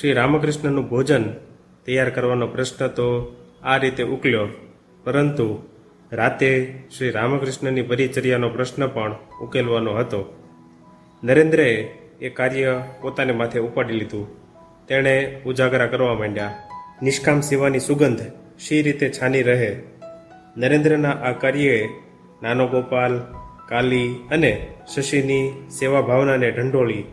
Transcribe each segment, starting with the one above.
શ્રી રામકૃષ્ણનું ભોજન તૈયાર કરવાનો પ્રશ્ન તો આ રીતે ઉકલ્યો. પરંતુ રાતે શ્રી રામકૃષ્ણની પરિચર્યાનો પ્રશ્ન પણ ઉકેલવાનો હતો. નરેન્દ્રએ એ કાર્ય પોતાને માથે ઉપાડી લીધું. તેણે ઉજાગરા કરવા માંડ્યા. નિષ્કામ સેવાની સુગંધ શી રીતે છાની રહે? નરેન્દ્રના આ કાર્યએ નાનો ગોપાલ, કાલી અને શશીની સેવા ભાવનાને ઢંઢોળી.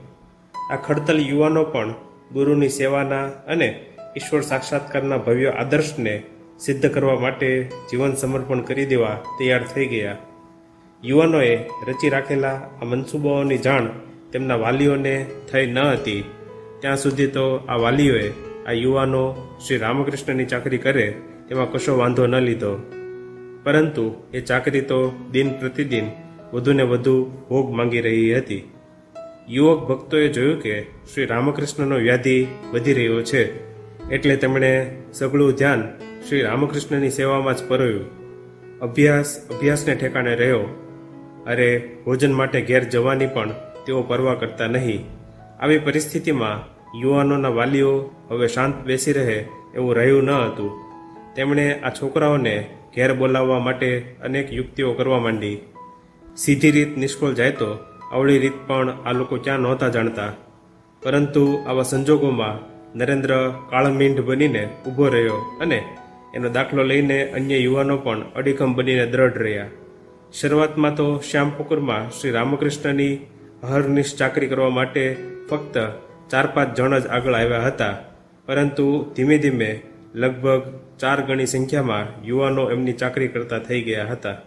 આ ખડતલ યુવાનો પણ ગુરુની સેવાના અને ઈશ્વર સાક્ષાત્કારના ભવ્ય આદર્શને સિદ્ધ કરવા માટે જીવન સમર્પણ કરી દેવા તૈયાર થઈ ગયા. યુવાનોએ રચી રાખેલા આ મનસૂબાઓની જાણ તેમના વાલીઓને થઈ ન હતી. ત્યાં સુધી તો આ વાલીઓએ આ યુવાનો શ્રી રામકૃષ્ણની ચાકરી કરે તેમાં કશો વાંધો ન લીધો. પરંતુ એ ચાકરી તો દિન પ્રતિદિન વધુને વધુ ભોગ માંગી રહી હતી. યુવક ભક્તોએ જોયું કે શ્રી રામકૃષ્ણનો વ્યાધિ વધી રહ્યો છે. એટલે તેમણે સઘળું ધ્યાન શ્રી રામકૃષ્ણની સેવામાં જ પરવ્યું અભ્યાસ, અભ્યાસને ઠેકાણે રહ્યો. અરે, ભોજન માટે ઘેર જવાની પણ તેઓ પરવા કરતા નહીં. આવી પરિસ્થિતિમાં યુવાનોના વાલીઓ હવે શાંત બેસી રહે એવું રહ્યું ન હતું. તેમણે આ છોકરાઓને ઘેર બોલાવવા માટે અનેક યુક્તિઓ કરવા માંડી. સીધી રીત નિષ્ફળ જાય તો અવળી રીત પણ આ લોકો ક્યાં નહોતા જાણતા. પરંતુ આવા સંજોગોમાં નરેન્દ્ર કાળમીંઢ બનીને ઊભો રહ્યો અને એનો દાખલો લઈને અન્ય યુવાનો પણ અડીખમ બનીને દ્રઢ રહ્યા. શરૂઆતમાં તો શ્યામપુકુરમાં શ્રી રામકૃષ્ણની હરનિશ ચાકરી કરવા માટે ફક્ત ચાર પાંચ જણ જ આગળ આવ્યા હતા. પરંતુ ધીમે ધીમે લગભગ ચાર ગણી સંખ્યામાં યુવાનો એમની ચાકરી કરતા થઈ ગયા હતા.